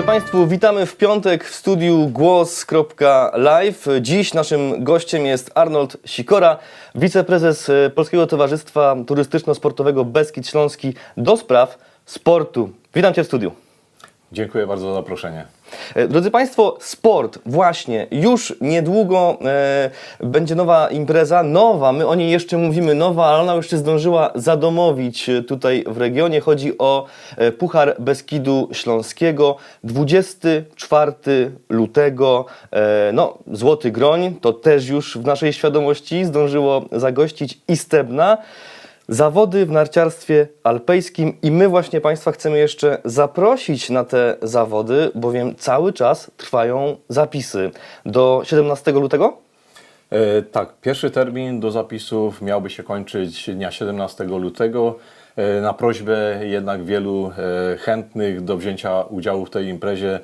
dobry Państwu, witamy w piątek w studiu głos.live. Dziś naszym gościem jest Arnold Sikora, wiceprezes e, Polskiego Towarzystwa Turystyczno-Sportowego Beskid Śląski do spraw sportu. Witam Cię w studiu. Dziękuję bardzo za zaproszenie. E, Drodzy Państwo, sport właśnie. Już niedługo e, będzie nowa impreza, nowa, my o niej jeszcze mówimy nowa, ale ona już się zdążyła zadomowić e, tutaj w regionie. Chodzi o e, Puchar Beskidu Śląskiego. 24 lutego, e, no Złoty Groń, to też już w naszej świadomości zdążyło zagościć Istebna. Zawody w narciarstwie alpejskim i my właśnie Państwa chcemy jeszcze zaprosić na te zawody, bowiem cały czas trwają zapisy. Do 17 lutego? E, tak, pierwszy termin do zapisów miałby się kończyć dnia 17 lutego. E, na prośbę jednak wielu e, chętnych do wzięcia udziału w tej imprezie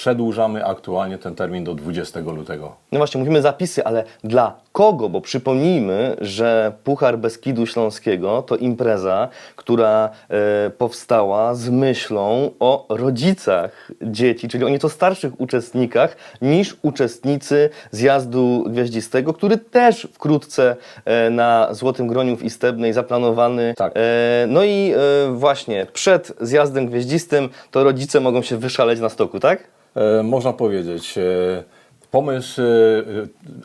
przedłużamy aktualnie ten termin do 20 lutego. No właśnie, mówimy zapisy, ale dla kogo? Bo przypomnijmy, że Puchar Beskidu Śląskiego to impreza, która e, powstała z myślą o rodzicach dzieci, czyli o nieco starszych uczestnikach niż uczestnicy zjazdu gwiaździstego, który też wkrótce e, na Złotym Groniu w Istebnej zaplanowany. Tak. E, no i e, właśnie przed zjazdem gwiaździstym to rodzice mogą się wyszaleć na stoku, tak? E, Można powiedzieć, e, pomysł e,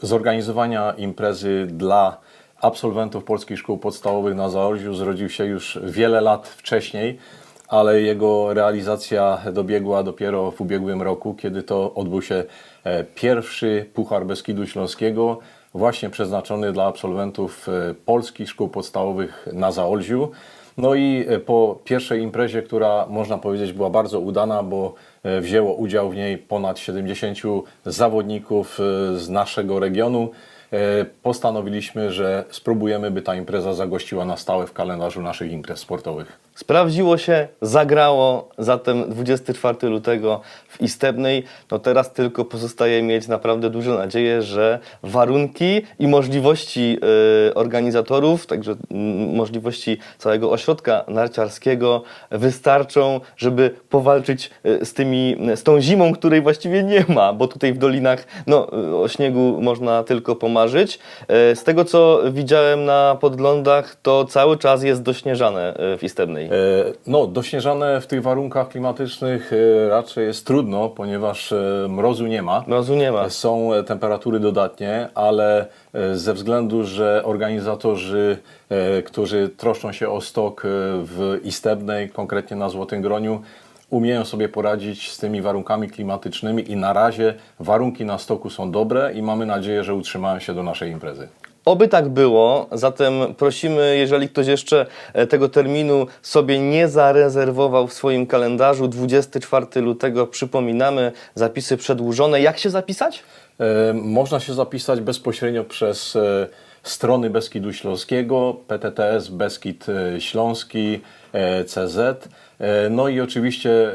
zorganizowania imprezy dla absolwentów polskich szkół podstawowych na Zaolziu zrodził się już wiele lat wcześniej, ale jego realizacja dobiegła dopiero w ubiegłym roku, kiedy to odbył się pierwszy Puchar Beskidu Śląskiego, właśnie przeznaczony dla absolwentów polskich szkół podstawowych na Zaolziu. No i po pierwszej imprezie, która można powiedzieć była bardzo udana, bo wzięło udział w niej ponad 70 zawodników e, z naszego regionu, e, postanowiliśmy, że spróbujemy, by ta impreza zagościła na stałe w kalendarzu naszych imprez sportowych. Sprawdziło się, zagrało, zatem 24 lutego w Istebnej. No teraz tylko pozostaje mieć naprawdę duże nadzieję, że warunki i możliwości e, organizatorów, także możliwości całego ośrodka narciarskiego wystarczą, żeby powalczyć e, z, tymi, z tą zimą, której właściwie nie ma, bo tutaj w dolinach no, e, o śniegu można tylko pomarzyć. E, z tego co widziałem na podglądach, to cały czas jest dośnieżane e, w Istebnej. E, No, dośnieżane w tych warunkach klimatycznych raczej jest trudno, ponieważ mrozu nie ma. Mrozu nie ma. Są temperatury dodatnie, ale ze względu, że organizatorzy, którzy troszczą się o stok w Istebnej, konkretnie na Złotym Groniu, umieją sobie poradzić z tymi warunkami klimatycznymi i na razie warunki na stoku są dobre i mamy nadzieję, że utrzymają się do naszej imprezy. Oby tak było, zatem prosimy, jeżeli ktoś jeszcze e, tego terminu sobie nie zarezerwował w swoim kalendarzu, 24 lutego przypominamy, zapisy przedłużone. Jak się zapisać? E, Można się zapisać bezpośrednio przez e, strony Beskidu Śląskiego, PTTS Beskid e, Śląski, e, CZ. E, No i oczywiście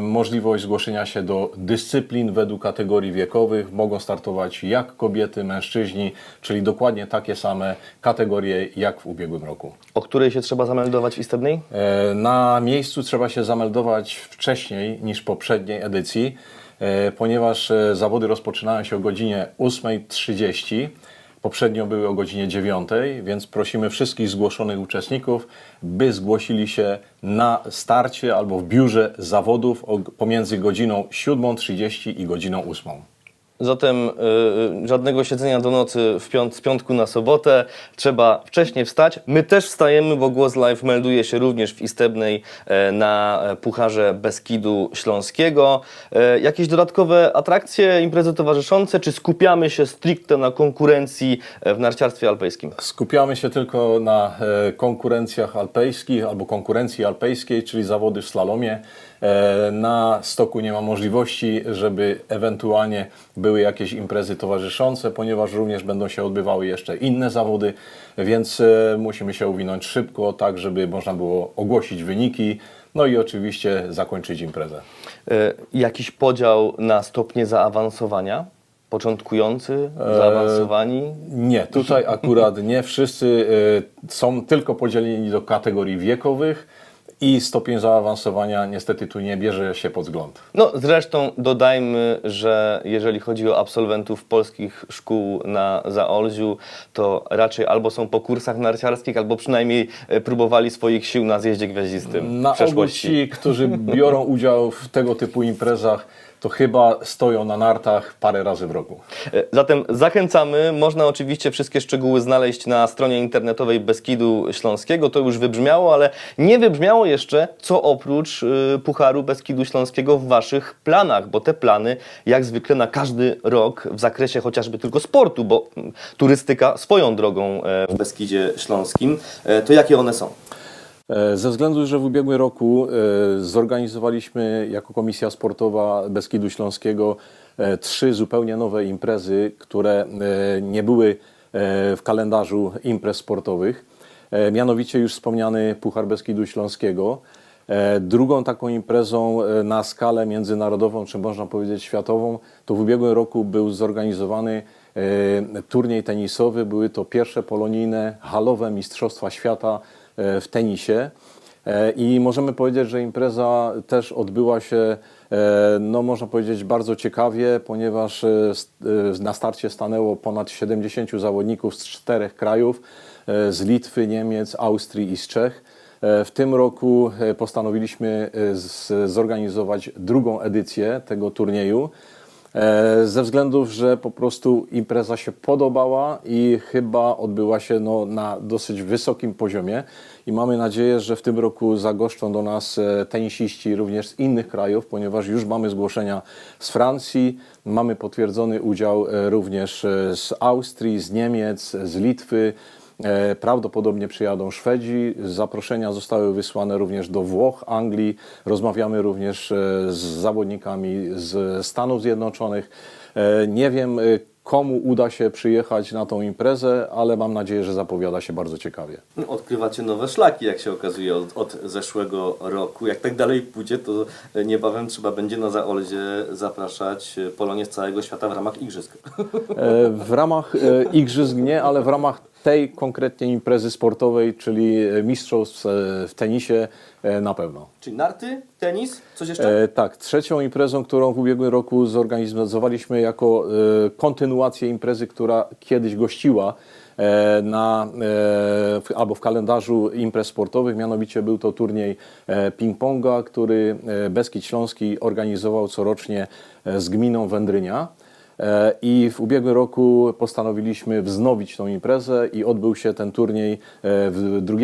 możliwość zgłoszenia się do dyscyplin według kategorii wiekowych. Mogą startować jak kobiety, mężczyźni, czyli dokładnie takie same kategorie jak w ubiegłym roku. O której się trzeba zameldować w Istebnej? Na miejscu trzeba się zameldować wcześniej niż poprzedniej edycji, ponieważ zawody rozpoczynają się o godzinie 8.30. Poprzednio były o godzinie 9, więc prosimy wszystkich zgłoszonych uczestników, by zgłosili się na starcie albo w biurze zawodów pomiędzy godziną 7.30 i godziną 8. Zatem y, żadnego siedzenia do nocy w piąt, z piątku na sobotę. Trzeba wcześniej wstać. My też wstajemy, bo Głos Live melduje się również w Istebnej e, na Pucharze Beskidu Śląskiego. E, jakieś dodatkowe atrakcje, imprezy towarzyszące, czy skupiamy się stricte na konkurencji e, w narciarstwie alpejskim? Skupiamy się tylko na konkurencjach alpejskich albo konkurencji alpejskiej, czyli zawody w slalomie. E, Na stoku nie ma możliwości, żeby ewentualnie były jakieś imprezy towarzyszące, ponieważ również będą się odbywały jeszcze inne zawody, więc e, musimy się uwinąć szybko, tak żeby można było ogłosić wyniki, no i oczywiście zakończyć imprezę. E, jakiś podział na stopnie zaawansowania? Początkujący, zaawansowani? Nie, tutaj akurat nie wszyscy są tylko podzieleni do kategorii wiekowych i stopień zaawansowania niestety tu nie bierze się pod wzgląd. No zresztą dodajmy, że jeżeli chodzi o absolwentów polskich szkół na Zaolziu, to raczej albo są po kursach narciarskich, albo przynajmniej e, próbowali swoich sił na zjeździe gwiaździstym Na ogół ci, którzy biorą udział w tego typu imprezach, to chyba stoją na nartach parę razy w roku. E, Zatem zachęcamy. Można oczywiście wszystkie szczegóły znaleźć na stronie internetowej Beskidu Śląskiego. To już wybrzmiało, ale nie wybrzmiało jeszcze, co oprócz y, Pucharu Beskidu Śląskiego w Waszych planach, bo te plany, jak zwykle na każdy rok w zakresie chociażby tylko sportu, bo mm, turystyka swoją drogą e, w Beskidzie Śląskim, e, to jakie one są? E, Ze względu, że w ubiegłym roku e, zorganizowaliśmy jako Komisja Sportowa Beskidu Śląskiego e, trzy zupełnie nowe imprezy, które nie były w kalendarzu imprez sportowych. Mianowicie już wspomniany Puchar Beskidu Śląskiego. Drugą taką imprezą na skalę międzynarodową, czy można powiedzieć światową, to w ubiegłym roku był zorganizowany turniej tenisowy. Były to pierwsze polonijne halowe Mistrzostwa Świata w tenisie. E, I możemy powiedzieć, że impreza też odbyła się, e, no można powiedzieć, bardzo ciekawie, ponieważ e, e, na starcie stanęło ponad 70 zawodników z czterech krajów, e, z Litwy, Niemiec, Austrii i z Czech. E, W tym roku e, postanowiliśmy e, zorganizować drugą edycję tego turnieju. E, Ze względów, że po prostu impreza się podobała i chyba odbyła się no, na dosyć wysokim poziomie. I mamy nadzieję, że w tym roku zagoszczą do nas e, tenisiści również z innych krajów, ponieważ już mamy zgłoszenia z Francji, mamy potwierdzony udział e, również z Austrii, z Niemiec, z Litwy. E, Prawdopodobnie przyjadą Szwedzi. Zaproszenia zostały wysłane również do Włoch, Anglii. Rozmawiamy również e, z zawodnikami z Stanów Zjednoczonych. E, Nie wiem, komu uda się przyjechać na tą imprezę, ale mam nadzieję, że zapowiada się bardzo ciekawie. Odkrywacie nowe szlaki, jak się okazuje, od, od zeszłego roku. Jak tak dalej pójdzie, to niebawem trzeba będzie na Zaolzie zapraszać Polonię z całego świata w ramach igrzysk. W ramach igrzysk nie, ale w ramach tej konkretnie imprezy sportowej, czyli e, mistrzostw e, w tenisie e, na pewno. Czyli narty, tenis, coś jeszcze? E, tak, trzecią imprezą, którą w ubiegłym roku zorganizowaliśmy jako e, kontynuację imprezy, która kiedyś gościła e, na, e, w, albo w kalendarzu imprez sportowych, mianowicie był to turniej e, ping-ponga, który Beskid Śląski organizował corocznie e, z gminą Wędrynia. E, I w ubiegłym roku postanowiliśmy wznowić tą imprezę i odbył się ten turniej e, w 2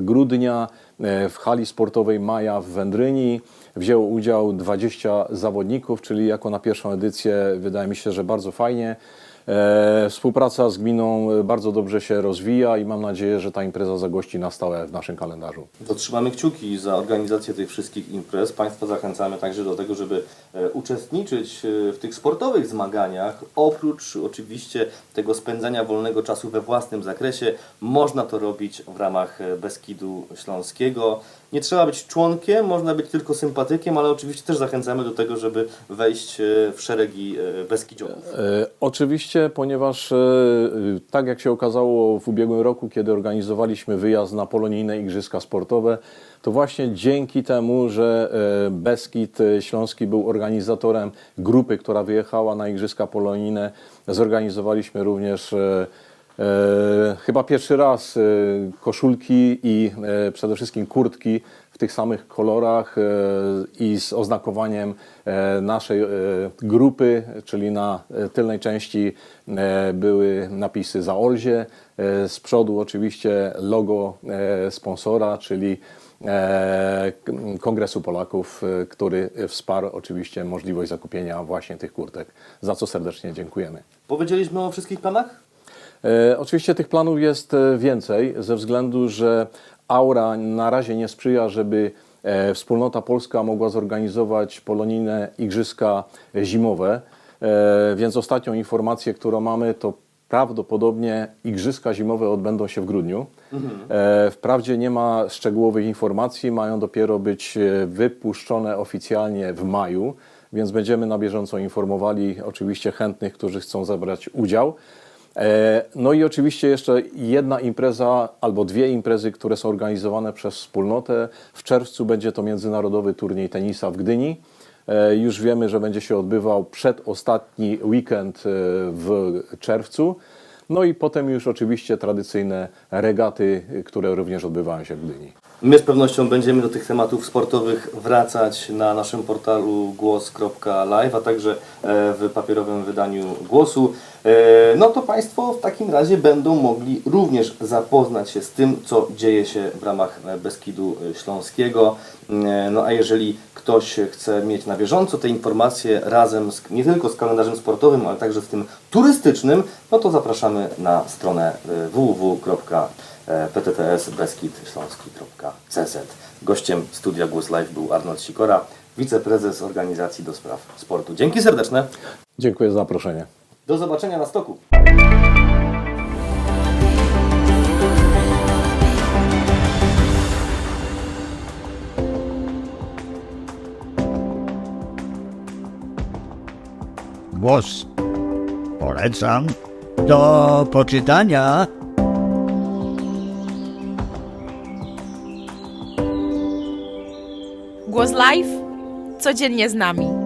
grudnia e, w hali sportowej Maja w Wędryni. Wzięło udział 20 zawodników, czyli jako na pierwszą edycję wydaje mi się, że bardzo fajnie. E, Współpraca z gminą e, bardzo dobrze się rozwija i mam nadzieję, że ta impreza zagości na stałe w naszym kalendarzu. To trzymamy kciuki za organizację tych wszystkich imprez. Państwa zachęcamy także do tego, żeby e, uczestniczyć w tych sportowych zmaganiach. Oprócz oczywiście tego spędzania wolnego czasu we własnym zakresie, można to robić w ramach Beskidu Śląskiego. Nie trzeba być członkiem, można być tylko sympatykiem, ale oczywiście też zachęcamy do tego, żeby wejść e, w szeregi e, Beskidzioków. E, Oczywiście, ponieważ tak jak się okazało w ubiegłym roku, kiedy organizowaliśmy wyjazd na polonijne igrzyska sportowe, to właśnie dzięki temu, że Beskid Śląski był organizatorem grupy, która wyjechała na igrzyska polonijne, zorganizowaliśmy również chyba pierwszy raz e, koszulki i e, przede wszystkim kurtki w tych samych kolorach e, i z oznakowaniem e, naszej e, grupy, czyli na e, tylnej części e, były napisy za Olzie, e, z przodu oczywiście logo e, sponsora, czyli e, Kongresu Polaków, e, który wsparł oczywiście możliwość zakupienia właśnie tych kurtek, za co serdecznie dziękujemy. Powiedzieliśmy o wszystkich planach? E, Oczywiście tych planów jest e, więcej, ze względu, że aura na razie nie sprzyja, żeby e, wspólnota polska mogła zorganizować polonijne igrzyska zimowe. Więc ostatnią informację, którą mamy, to prawdopodobnie igrzyska zimowe odbędą się w grudniu. E, Wprawdzie nie ma szczegółowych informacji, mają dopiero być wypuszczone oficjalnie w maju, więc będziemy na bieżąco informowali oczywiście chętnych, którzy chcą zabrać udział. E, No i oczywiście jeszcze jedna impreza albo dwie imprezy, które są organizowane przez wspólnotę. W czerwcu będzie to międzynarodowy turniej tenisa w Gdyni. E, Już wiemy, że będzie się odbywał przedostatni weekend e, w czerwcu. No i potem już oczywiście tradycyjne regaty, które również odbywają się w Gdyni. My z pewnością będziemy do tych tematów sportowych wracać na naszym portalu głos.live, a także e, w papierowym wydaniu głosu. E, No to Państwo w takim razie będą mogli również zapoznać się z tym, co dzieje się w ramach e, Beskidu Śląskiego. No a jeżeli ktoś chce mieć na bieżąco te informacje razem z, nie tylko z kalendarzem sportowym, ale także z tym turystycznym, no to zapraszamy na stronę e, www.pttsbeskidśląski.cz. Gościem studia Głos Live był Arnold Sikora, wiceprezes organizacji do spraw sportu. Dzięki serdeczne. Dziękuję za zaproszenie. Do zobaczenia na stoku. Głos. Polecam. Do poczytania. Głos Live codziennie z nami.